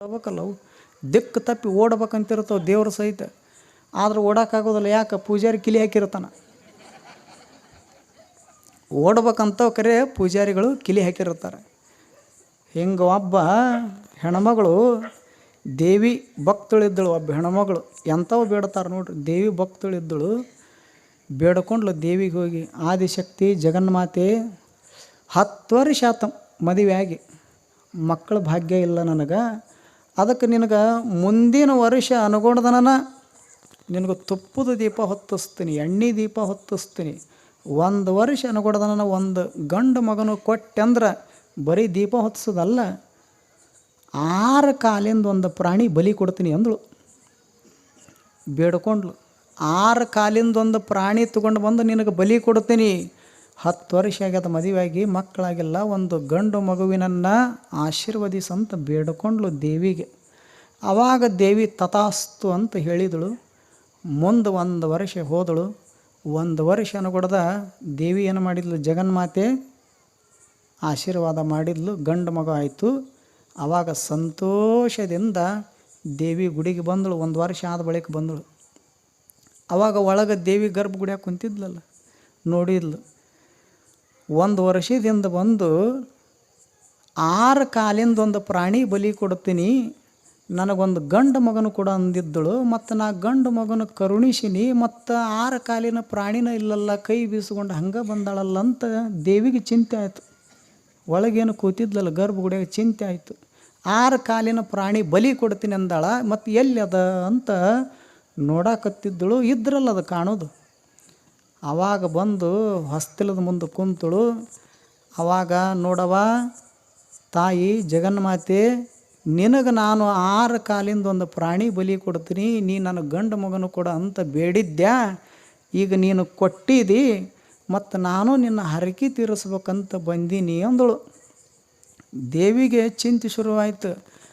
ಓಡ್ಬೇಕಲ್ಲ ಅವು? ದಿಕ್ಕು ತಪ್ಪಿ ಓಡ್ಬೇಕಂತಿರ್ತಾವೆ ದೇವ್ರ ಸಹಿತ. ಆದ್ರೆ ಓಡೋಕ್ಕಾಗೋದಿಲ್ಲ ಯಾಕೆ? ಪೂಜಾರಿ ಕಿಲಿ ಹಾಕಿರ್ತಾನ ಓಡ್ಬೇಕಂತ ಕರೆ ಪೂಜಾರಿಗಳು ಕಿಲಿ ಹಾಕಿರ್ತಾರೆ ಹಿಂಗೆ ಒಬ್ಬ ಹೆಣ್ಮಗಳು, ದೇವಿ ಭಕ್ತಳಿದ್ದಳು ಒಬ್ಬ ಹೆಣ್ಮಗಳು. ಎಂಥವು ಬೇಡ್ತಾರೆ ನೋಡ್ರಿ. ದೇವಿ ಭಕ್ತಳಿದ್ದಳು. ಬೇಡ್ಕೊಂಡ್ಲು ದೇವಿಗೆ ಹೋಗಿ. ಆದಿಶಕ್ತಿ, ಜಗನ್ಮಾತೆ, ಹತ್ತು ವರ್ಷ ಆತ ಮದುವೆ ಆಗಿ ಮಕ್ಕಳ ಭಾಗ್ಯ ಇಲ್ಲ ನನಗೆ. ಅದಕ್ಕೆ ನಿನಗೆ ಮುಂದಿನ ವರ್ಷ ಅನುಗುಣದನ ನಿನಗೆ ತುಪ್ಪದ ದೀಪ ಹೊತ್ತಿಸ್ತೀನಿ, ಎಣ್ಣೆ ದೀಪ ಹೊತ್ತಿಸ್ತೀನಿ. ಒಂದು ವರ್ಷ ಅನುಗುಣದನ ಒಂದು ಗಂಡು ಮಗನು ಕೊಟ್ಟೆಂದ್ರೆ ಬರೀ ದೀಪ ಹೊತ್ತಿಸೋದಲ್ಲ, ಆರು ಕಾಲಿಂದ ಒಂದು ಪ್ರಾಣಿ ಬಲಿ ಕೊಡ್ತೀನಿ ಅಂದಳು. ಬೇಡ್ಕೊಂಡ್ಳು. ಆರು ಕಾಲಿಂದ ಒಂದು ಪ್ರಾಣಿ ತಗೊಂಡು ಬಂದು ನಿನಗೆ ಬಲಿ ಕೊಡ್ತೀನಿ. ಹತ್ತು ವರ್ಷ ಆಗ್ಯದ ಮದುವೆಯಾಗಿ ಮಕ್ಕಳಾಗಿಲ್ಲ, ಒಂದು ಗಂಡು ಮಗುವಿನನ್ನು ಆಶೀರ್ವದಿಸಂತ ಬೇಡ್ಕೊಂಡ್ಲು ದೇವಿಗೆ. ಆವಾಗ ದೇವಿ ತಥಾಸ್ತು ಅಂತ ಹೇಳಿದಳು. ಮುಂದೆ ಒಂದು ವರ್ಷ ಹೋದಳು. ಒಂದು ವರ್ಷ ಅನುಗುಣದ ದೇವಿ ಏನು ಮಾಡಿದ್ಲು? ಜಗನ್ಮಾತೆ ಆಶೀರ್ವಾದ ಮಾಡಿದ್ಲು. ಗಂಡು ಮಗು ಆಯಿತು. ಆವಾಗ ಸಂತೋಷದಿಂದ ದೇವಿ ಗುಡಿಗೆ ಬಂದಳು. ಒಂದು ವರ್ಷ ಆದ ಬಳಿಕ ಬಂದಳು. ಆವಾಗ ಒಳಗೆ ದೇವಿ ಗರ್ಭ ಗರ್ಭಗುಡಿಯಾಗ ಕುಂತಿದ್ಲಲ್ಲ, ನೋಡಿದ್ಲು. ಒಂದು ವರ್ಷದಿಂದ ಬಂದು ಆರು ಕಾಲಿಂದ ಒಂದು ಪ್ರಾಣಿ ಬಲಿ ಕೊಡ್ತೀನಿ ನನಗೊಂದು ಗಂಡು ಮಗನು ಕೂಡ ಅಂದಿದ್ದಳು. ಮತ್ತು ನಾ ಗಂಡು ಮಗನ ಕರುಣಿಸಿನಿ. ಮತ್ತು ಆರು ಕಾಲಿನ ಪ್ರಾಣಿನ ಇಲ್ಲಲ್ಲ, ಕೈ ಬೀಸ್ಕೊಂಡು ಹಂಗೆ ಬಂದಾಳಲ್ಲ ಅಂತ ದೇವಿಗೆ ಚಿಂತೆ ಆಯಿತು. ಒಳಗೇನು ಕೂತಿದ್ಲಲ್ಲ, ಗರ್ಭಗುಡಿಯಾಗ ಚಿಂತೆ ಆಯಿತು. ಆರು ಕಾಲಿನ ಪ್ರಾಣಿ ಬಲಿ ಕೊಡ್ತೀನಿ ಅಂದಾಳ. ಮತ್ತು ಎಲ್ಲಿ ಅದ ಅಂತ ನೋಡಾಕತ್ತಿದ್ದಳು. ಇದ್ರಲ್ಲ ಅದು ಕಾಣೋದು. ಆವಾಗ ಬಂದು ಹೊಸ್ತಿಲದ ಮುಂದೆ ಕುಂತಳು. ಆವಾಗ ನೋಡವ ತಾಯಿ ಜಗನ್ಮಾತೆ, ನಿನಗೆ ನಾನು ಆರು ಕಾಲಿಂದ ಒಂದು ಪ್ರಾಣಿ ಬಲಿ ಕೊಡ್ತೀನಿ, ನೀ ನನ್ನ ಗಂಡು ಮಗನು ಕೊಡ ಅಂತ ಬೇಡಿದ್ದ್ಯಾ ಈಗ ನೀನು ಕೊಟ್ಟಿದಿ, ಮತ್ತು ನಾನು ನಿನ್ನ ಹರಕೆ ತೀರಿಸ್ಬೇಕಂತ ಬಂದೀನಿ ಅಂದಳು. ದೇವಿಗೆ ಚಿಂತೆ ಶುರುವಾಯಿತು.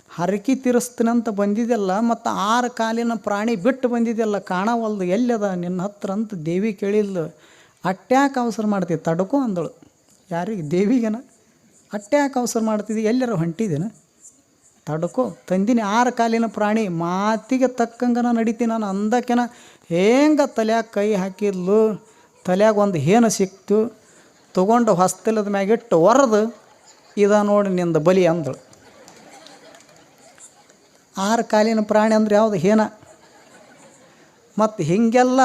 ಹರಕೆ ತೀರಿಸ್ತೀನಂತ ಬಂದಿದ್ದೆಲ್ಲ ಮತ್ತು ಆರು ಕಾಲಿನ ಪ್ರಾಣಿ ಬಿಟ್ಟು ಬಂದಿದ್ದೆಲ್ಲ ಕಾಣವಲ್ದು ಎಲ್ಲದ? ನಿನ್ನ ಹತ್ರ ಅಂತ ದೇವಿ ಕೇಳಿದ್ಲು. ಅಟ್ಯಾಕೆ ಅವಸರ ಮಾಡ್ತೀವಿ ತಡಕು ಅಂದಳು. ಯಾರಿಗೆ? ದೇವಿಗೆನ? ಅಟ್ಯಾಕ್ ಅವಸರ ಮಾಡ್ತಿದ್ದೆ ಎಲ್ಲರ ಹೊಂಟಿದ್ದೇನ ತಡಕು. ತಂದಿನಿ ಆರು ಕಾಲಿನ ಪ್ರಾಣಿ. ಮಾತಿಗೆ ತಕ್ಕಂಗನ ನಡಿತೀನಿ ನಾನು. ಅಂದಕ್ಕೆನ ಹೆಂಗೆ ತಲೆಯಾಗ ಕೈ ಹಾಕಿದ್ಲು? ತಲೆಯಾಗ ಒಂದು ಏನು ಸಿಕ್ತು. ತೊಗೊಂಡು ಹೊಸ್ತಲದ ಮ್ಯಾಗಿಟ್ಟು ಒರೆದು. ಇದ ನೋಡಿ ನಿಂದ ಬಲಿ ಅಂದಳು. ಆರು ಕಾಲಿನ ಪ್ರಾಣಿ ಅಂದ್ರೆ ಯಾವುದು? ಹೇನ. ಮತ್ತು ಹೀಗೆಲ್ಲ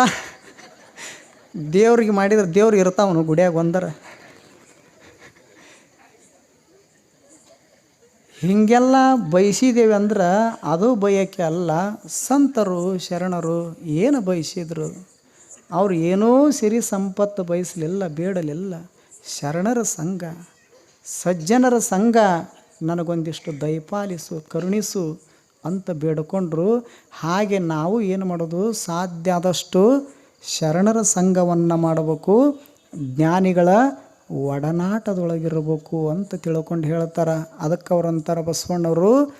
ದೇವ್ರಿಗೆ ಮಾಡಿದ್ರೆ ದೇವ್ರು ಇರ್ತಾವನು ಗುಡಿಯಾಗ ಒಂದರ. ಹೀಗೆಲ್ಲ ಬಯಸಿದ್ದೇವೆ ಅಂದ್ರೆ ಅದು ಬಯಕೆ ಅಲ್ಲ, ಸಂತರು, ಶರಣರು ಏನು ಬಯಸಿದ್ರು? ಅವ್ರು ಏನೂ ಸಿರಿ ಸಂಪತ್ತು ಬಯಸಲಿಲ್ಲ, ಬೇಡಲಿಲ್ಲ. ಶರಣರ ಸಂಘ, ಸಜ್ಜನರ ಸಂಘ, ನನಗೊಂದಿಷ್ಟು ದಯಪಾಲಿಸು, ಕರುಣಿಸು. ಅಂತ ಬೇಡಿಕೊಂಡ್ರು ಹಾಗೆ ನಾವು ಏನು ಮಾಡೋದು? ಸಾಧ್ಯ ಆದಷ್ಟು ಶರಣರ ಸಂಘವನ್ನು ಮಾಡಬೇಕು, ಜ್ಞಾನಿಗಳ ಒಡನಾಟದೊಳಗಿರಬೇಕು ಅಂತ ತಿಳ್ಕೊಂಡು ಹೇಳ್ತಾರೆ. ಅದಕ್ಕೆ ಅವರಂತಾರೆ ಬಸವಣ್ಣವರು,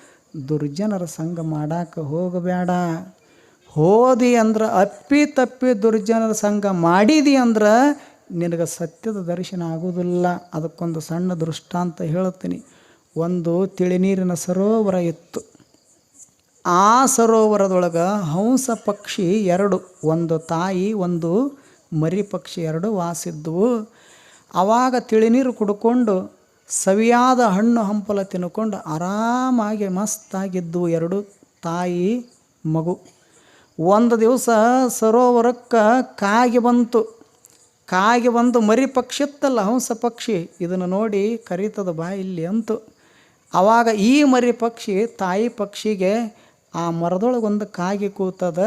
ದುರ್ಜನರ ಸಂಘ ಮಾಡಾಕ ಹೋಗಬೇಡ ಹೋದಿ ಅಂದ್ರೆ ಅಪ್ಪಿ ತಪ್ಪಿ ದುರ್ಜನರ ಸಂಘ ಮಾಡಿದಿ ಅಂದ್ರೆ ನಿನಗೆ ಸತ್ಯದ ದರ್ಶನ ಆಗೋದಿಲ್ಲ. ಅದಕ್ಕೊಂದು ಸಣ್ಣ ದೃಷ್ಟಾಂತ ಹೇಳ್ತೀನಿ. ಒಂದು ತಿಳಿನೀರಿನ ಸರೋವರ ಇತ್ತು. ಆ ಸರೋವರದೊಳಗೆ ಹಂಸ ಪಕ್ಷಿ ಎರಡು, ಒಂದು ತಾಯಿ, ಒಂದು ಮರಿ ಪಕ್ಷಿ ಎರಡು ವಾಸಿದ್ವು. ಆವಾಗ ತಿಳಿನೀರು ಕುಡ್ಕೊಂಡು ಸವಿಯಾದ ಹಣ್ಣು ಹಂಪಲ ತಿನ್ಕೊಂಡು ಆರಾಮಾಗಿ ಮಸ್ತಾಗಿದ್ದವು ಎರಡು, ತಾಯಿ, ಮಗು. ಒಂದು ದಿವಸ ಸರೋವರಕ್ಕೆ ಕಾಗಿ ಬಂತು. ಕಾಗಿ ಬಂದು ಮರಿ ಪಕ್ಷಿ ಇತ್ತಲ್ಲ, ಹಂಸ ಪಕ್ಷಿ, ಇದನ್ನು ನೋಡಿ ಕರೀತದ ಬಾ ಇಲ್ಲಿ ಅಂತು. ಆವಾಗ ಈ ಮರಿ ಪಕ್ಷಿ ತಾಯಿ ಪಕ್ಷಿಗೆ ಆ ಮರದೊಳಗೆ ಒಂದು ಕಾಗಿ ಕೂತದ,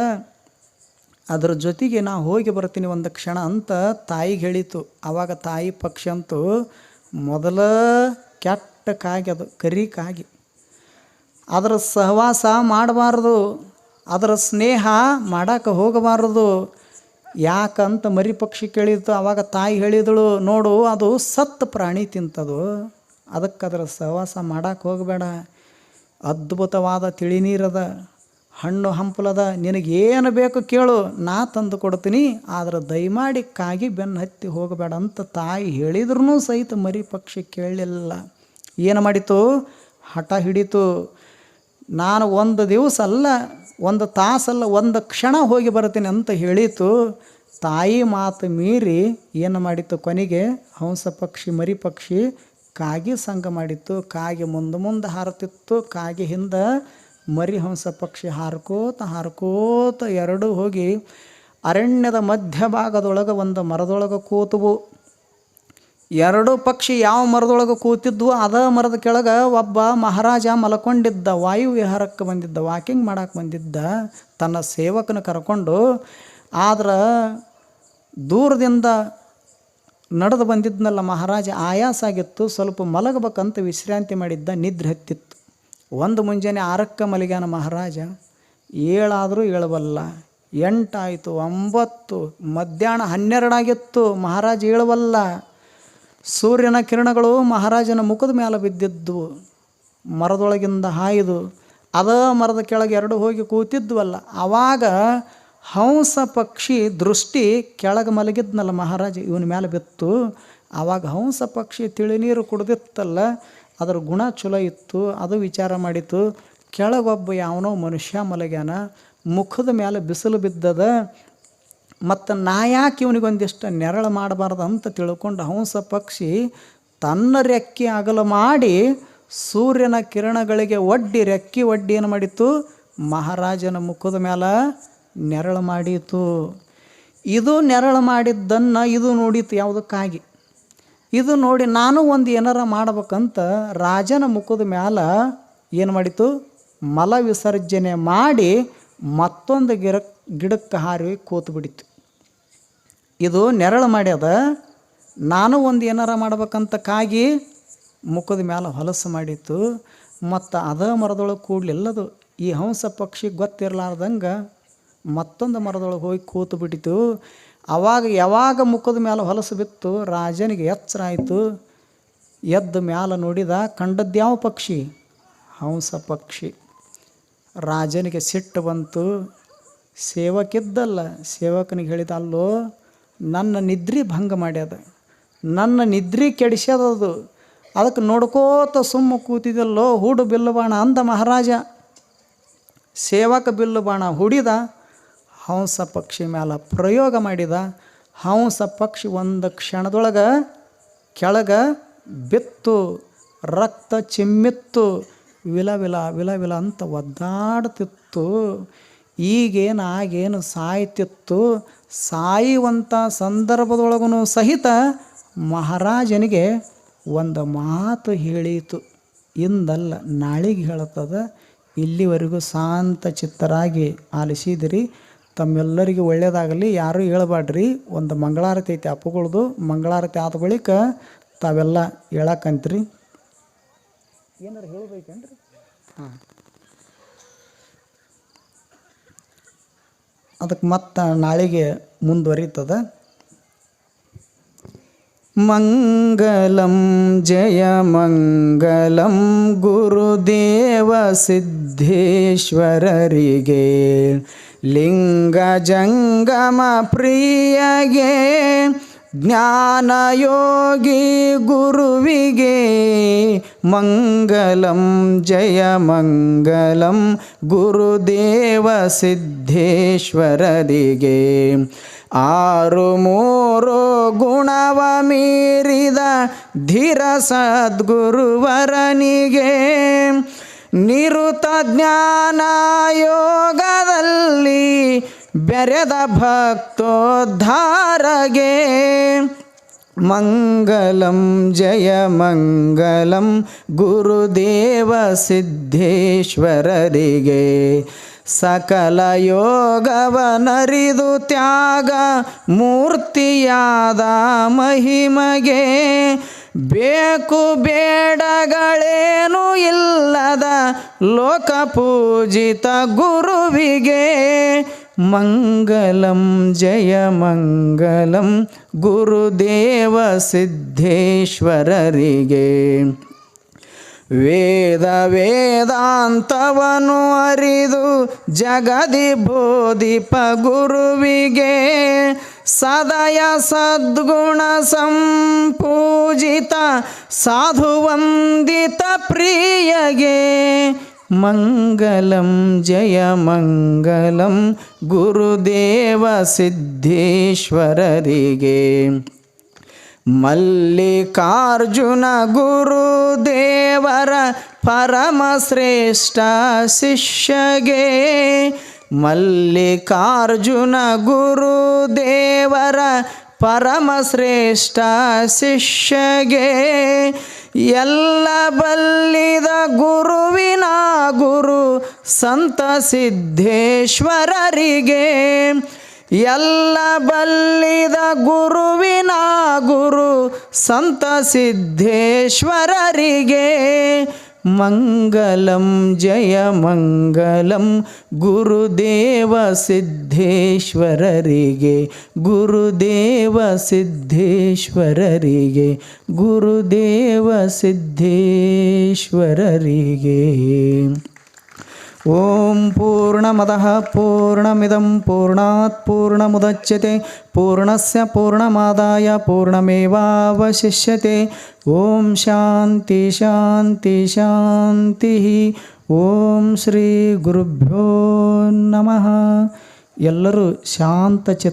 ಅದ್ರ ಜೊತೆಗೆ ನಾ ಹೋಗಿ ಬರ್ತೀನಿ ಒಂದು ಕ್ಷಣ ಅಂತ ತಾಯಿಗೆ ಹೇಳಿತು. ಆವಾಗ ತಾಯಿ ಪಕ್ಷಿ ಅಂತೂ ಮೊದಲ ಕೆಟ್ಟ ಕಾಗಿ ಅದು, ಕರಿ ಕಾಗಿ. ಅದರ ಸಹವಾಸ ಮಾಡಬಾರ್ದು, ಅದರ ಸ್ನೇಹ ಮಾಡಕ್ಕೆ ಹೋಗಬಾರದು. ಯಾಕಂತ ಮರಿ ಪಕ್ಷಿ ಕೇಳಿತು ಆವಾಗ ತಾಯಿ ಹೇಳಿದಳು, ನೋಡು ಅದು ಸತ್ತ ಪ್ರಾಣಿ ತಿಂತದು. ಅದಕ್ಕೆ ಅದರ ಸಹವಾಸ ಮಾಡಕ್ಕೆ ಹೋಗಬೇಡ. ಅದ್ಭುತವಾದ ತಿಳಿನೀರದ ಹಣ್ಣು ಹಂಪಲದ ನಿನಗೇನು ಬೇಕು ಕೇಳು, ನಾ ತಂದು ಕೊಡ್ತೀನಿ. ಆದರೆ ದಯಮಾಡಿ ಕಾಗಿ ಬೆನ್ನು ಹತ್ತಿ ಹೋಗಬೇಡ ಅಂತ ತಾಯಿ ಹೇಳಿದ್ರೂ ಸಹಿತ ಮರಿ ಪಕ್ಷಿ ಕೇಳಲಿಲ್ಲ. ಏನು ಮಾಡಿತು? ಹಠ ಹಿಡಿತು. ನಾನು ಒಂದು ದಿವಸ ಅಲ್ಲ ಒಂದು ತಾಸಲ್ಲ, ಒಂದು ಕ್ಷಣ ಹೋಗಿ ಬರ್ತೀನಿ ಅಂತ ಹೇಳಿತು. ತಾಯಿ ಮಾತು ಮೀರಿ ಏನು ಮಾಡಿತು ಕೊನೆಗೆ? ಹಂಸ ಪಕ್ಷಿ, ಮರಿ ಪಕ್ಷಿ ಕಾಗಿ ಸಂಘ ಮಾಡಿತ್ತು, ಕಾಗಿ ಮುಂದೆ ಮುಂದೆ ಹಾರತಿತ್ತು, ಕಾಗಿ ಹಿಂದೆ ಮರಿ ಹಂಸ ಪಕ್ಷಿ ಹಾರ್ಕೋತ ಹಾರ್ಕೋತ ಎರಡೂ ಹೋಗಿ ಅರಣ್ಯದ ಮಧ್ಯಭಾಗದೊಳಗೆ ಒಂದು ಮರದೊಳಗೆ ಕೂತವು. ಎರಡು ಪಕ್ಷಿ ಯಾವ ಮರದೊಳಗೆ ಕೂತಿದ್ವು, ಅದ ಮರದ ಕೆಳಗೆ ಒಬ್ಬ ಮಹಾರಾಜ ಮಲ್ಕೊಂಡಿದ್ದ, ವಾಯು ವಿಹಾರಕ್ಕೆ ಬಂದಿದ್ದ, ವಾಕಿಂಗ್ ಮಾಡಕ್ಕೆ ಬಂದಿದ್ದ, ತನ್ನ ಸೇವಕನ ಕರ್ಕೊಂಡು, ಆದ್ರೆ ದೂರದಿಂದ ನಡೆದು ಬಂದಿದ್ನಲ್ಲ ಮಹಾರಾಜ, ಆಯಾಸ ಆಗಿತ್ತು. ಸ್ವಲ್ಪ ಮಲಗಬೇಕಂತ ವಿಶ್ರಾಂತಿ ಮಾಡಿದ್ದ ನಿದ್ರೆ ಹತ್ತಿತ್ತು. ಒಂದು ಮುಂಜಾನೆ ಆರಕ್ಕ ಮಲಗ್ಯಾನ ಮಹಾರಾಜ. ಏಳಾದರೂ ಏಳಬಲ್ಲ ಎಂಟಾಯಿತು, ಒಂಬತ್ತು, ಮಧ್ಯಾಹ್ನ ಹನ್ನೆರಡಾಗಿತ್ತು. ಮಹಾರಾಜ ಏಳವಲ್ಲ. ಸೂರ್ಯನ ಕಿರಣಗಳು ಮಹಾರಾಜನ ಮುಖದ ಮೇಲೆ ಬಿದ್ದಿದ್ದು ಮರದೊಳಗಿಂದ ಹಾಯ್ದು, ಅದ ಮರದ ಕೆಳಗೆ ಎರಡು ಹೋಗಿ ಕೂತಿದ್ವಲ್ಲ. ಆವಾಗ ಹಂಸ ಪಕ್ಷಿ ದೃಷ್ಟಿ ಕೆಳಗೆ ಮಲಗಿದ್ನಲ್ಲ ಮಹಾರಾಜ, ಇವನ ಮೇಲೆ ಬಿತ್ತು. ಆವಾಗ ಹಂಸ ಪಕ್ಷಿ ತಿಳಿನೀರು ಕುಡ್ದಿತ್ತಲ್ಲ, ಅದರ ಗುಣ ಚಲೋ ಇತ್ತು, ಅದು ವಿಚಾರ ಮಾಡಿತು. ಕೆಳಗೊಬ್ಬ ಯಾವನೋ ಮನುಷ್ಯ ಮಲಗ್ಯಾನ, ಮುಖದ ಮೇಲೆ ಬಿಸಿಲು ಬಿದ್ದದ, ಮತ್ತು ನಾ ಯಾಕೆ ಇವನಿಗೊಂದಿಷ್ಟು ನೆರಳು ಮಾಡಬಾರ್ದು ಅಂತ ತಿಳ್ಕೊಂಡು ಹಂಸ ಪಕ್ಷಿ ತನ್ನ ರೆಕ್ಕೆ ಅಗಲ ಮಾಡಿ ಸೂರ್ಯನ ಕಿರಣಗಳಿಗೆ ಒಡ್ಡಿ, ರೆಕ್ಕಿ ಒಡ್ಡಿ ಏನು ಮಾಡಿತ್ತು? ಮಹಾರಾಜನ ಮುಖದ ಮೇಲೆ ನೆರಳು ಮಾಡಿತು ಇದು ನೆರಳು ಮಾಡಿದ್ದನ್ನು ಇದು ನೋಡಿತು ಯಾವುದಕ್ಕಾಗಿ? ಇದು ನೋಡಿ ನಾನು ಒಂದು ಏನಾರ ಮಾಡ್ಬೇಕಂತ ರಾಜನ ಮುಖದ ಮ್ಯಾಲ ಏನು ಮಾಡಿತು ಮಲ ವಿಸರ್ಜನೆ ಮಾಡಿ ಮತ್ತೊಂದು ಗಿಡ, ಗಿಡಕ್ಕೆ ಹಾರಿ ಕೂತು ಬಿಡಿತು ಇದು ನೆರಳು ಮಾಡ್ಯದ. ನಾನು ಒಂದು ಏನಾರ ಮಾಡ್ಬೇಕಂತ ಕಾಗಿ ಮುಖದ ಮ್ಯಾಲ ಹೊಲಸು ಮಾಡಿತ್ತು. ಮತ್ತು ಅದ ಮರದೊಳಗೆ ಕೂಡ್ಲಿಲ್ಲದು. ಈ ಹಂಸ ಪಕ್ಷಿ ಗೊತ್ತಿರಲಾರ್ದಂಗೆ ಮತ್ತೊಂದು ಮರದೊಳಗೆ ಹೋಗಿ ಕೂತು ಬಿಟ್ಟಿತು. ಆವಾಗ ಯಾವಾಗ ಮುಖದ ಮೇಲೆ ಹೊಲಸು ಬಿತ್ತು, ರಾಜನಿಗೆ ಎಚ್ಚರ ಆಯಿತು ಎದ್ದ ಮ್ಯಾಲ ನೋಡಿದ ಕಂಡದ್ಯಾವ ಪಕ್ಷಿ? ಹಂಸ ಪಕ್ಷಿ. ರಾಜನಿಗೆ ಸಿಟ್ಟು ಬಂತು. ಸೇವಕಿದ್ದಲ್ಲ. ಸೇವಕನಿಗೆ ಹೇಳಿದ, ಅಲ್ಲೋ, ನನ್ನ ನಿದ್ರಿ ಭಂಗ ಮಾಡ್ಯದ. ನನ್ನ ನಿದ್ರಿ ಕೆಡಿಸ್ಯದದು ಅದಕ್ಕೆ ನೋಡ್ಕೋತ ಸುಮ್ಮ ಕೂತಿದ್ದಲ್ಲೋ ಹೂಡು ಬಿಲ್ಲು ಬಾಣ ಅಂದ ಮಹಾರಾಜ. ಸೇವಕ ಬಿಲ್ಲು ಬಾಣ ಹುಡಿದ. ಹಂಸ ಪಕ್ಷಿ ಮ್ಯಾಲ ಪ್ರಯೋಗ ಮಾಡಿದ ಹಂಸ ಪಕ್ಷಿ ಒಂದು ಕ್ಷಣದೊಳಗೆ ಕೆಳಗೆ ಬಿತ್ತು, ರಕ್ತ ಚಿಮ್ಮಿತ್ತು, ವಿಲ ವಿಲ ವಿಲ ವಿಲ ಅಂತ ಒದ್ದಾಡ್ತಿತ್ತು. ಈಗೇನು ಆಗೇನು ಸಾಯ್ತಿತ್ತು? ಸಾಯುವಂಥ ಸಂದರ್ಭದೊಳಗೂ ಸಹಿತ ಮಹಾರಾಜನಿಗೆ ಒಂದು ಮಾತು ಹೇಳಿತು. ಇಂದಲ್ಲ ನಾಳಿಗೆ ಹೇಳುತ್ತದೆ ಇಲ್ಲಿವರೆಗೂ ಶಾಂತ ಚಿತ್ತರಾಗಿ ಆಲಿಸಿದಿರಿ. ತಮ್ಮೆಲ್ಲರಿಗೂ ಒಳ್ಳೆಯದಾಗಲಿ ಯಾರೂ ಹೇಳಬೇಡ್ರಿ ಒಂದು ಮಂಗಳಾರತಿ ಐತಿ, ಅಪ್ಪುಗಳದು ಮಂಗಳಾರತಿ ಆದ ಬಳಿಕ ತಾವೆಲ್ಲ ಹೇಳಕ್ಕಂತ್ರಿ ಏನಾರು ಹೇಳಬೇಕೇನ್ರಿ? ಹಾಂ. ಅದಕ್ಕೆ ಮತ್ತೆ ನಾಳೆಗೆ ಮುಂದುವರಿತದ. ಮಂಗಲಂ ಜಯ ಮಂಗಲಂ ಗುರುದೇವ ಸಿದ್ಧೇಶ್ವರರಿಗೆ. ಲಿಂಗ ಜಂಗಮ ಪ್ರಿಯಗೆ ಜ್ಞಾನಯೋಗಿ ಗುರುವಿಗೆ. ಮಂಗಲಂ ಜಯ ಮಂಗಲಂ ಮೀರಿದ ಧೀರ ಸದ್ಗುರುವರನಿಗೆ ನಿರುತ ಜ್ಞಾನ ಯೋಗದಲ್ಲಿ ಬೆರೆದ ಭಕ್ತೋದ್ಧಾರಗೆ ಮಂಗಲಂ ಜಯ ಮಂಗಲಂ ಗುರುದೇವ ಸಕಲ ಯೋಗವನರಿದು ತ್ಯಾಗ ಮೂರ್ತಿಯಾದ ಮಹಿಮಗೆ. ಬೇಕು ಬೇಡಗಳೇನು ಇಲ್ಲದ ಲೋಕಪೂಜಿತ ಗುರುವಿಗೆ. ಮಂಗಲಂ ಜಯ ಮಂಗಲಂ ಗುರುದೇವ ಸಿದ್ಧೇಶ್ವರರಿಗೆ. ವೇದ ವೇದಾಂತವನು ಅರಿದು ಜಗದಿ ಬೋಧಿಪ ಗುರುವಿಗೆ ಸದಯ ಸದ್ಗುಣ ಸಂಪೂಜಿತ ಸಾಧುವಂದಿತ ಪ್ರಿಯಗೆ. ಮಂಗಲಂ ಜಯ ಮಂಗಲಂ ಗುರುದೇವ ಸಿದ್ಧೇಶ್ವರರಿಗೆ. ಮಲ್ಲಿಕಾರ್ಜುನ ಗುರುದೇವರ ಪರಮಶ್ರೇಷ್ಠ ಶಿಷ್ಯಗೆ. ಮಲ್ಲಿಕಾರ್ಜುನ ಗುರುದೇವರ ಪರಮಶ್ರೇಷ್ಠ ಶಿಷ್ಯಗೆ. ಎಲ್ಲ ಬಲ್ಲಿದ ಗುರುವಿನ ಗುರು ಸಂತ ಸಿದ್ಧೇಶ್ವರರಿಗೆ ಎಲ್ಲ ಬಲ್ಲಿದ ಗುರುವಿನ ಗುರು ಸಂತ ಸಿದ್ಧೇಶ್ವರರಿಗೆ ಮಂಗಲಂ ಜಯ ಮಂಗಲಂ ಗುರುದೇವ ಸಿದ್ಧೇಶ್ವರರಿಗೆ ಗುರುದೇವ ಸಿದ್ಧೇಶ್ವರರಿಗೆ ಗುರುದೇವ ಸಿದ್ಧೇಶ್ವರರಿಗೆ ಓಂ ಪೂರ್ಣಮದಃ ಪೂರ್ಣಮಿದಂ ಪೂರ್ಣಾತ್ ಪೂರ್ಣಮುದಚ್ಯತೆ ಪೂರ್ಣಸ್ಯ ಪೂರ್ಣಮಾದಾಯ ಪೂರ್ಣಮೇವಾವಶಿಷ್ಯತೆ ಓಂ ಶಾಂತಿ ಶಾಂತಿ ಶಾಂತಿ ಓಂ ಶ್ರೀ ಗುರುಭ್ಯೋ ನಮಃ ಎಲ್ಲರೂ ಶಾಂತ ಚಿತ್ತ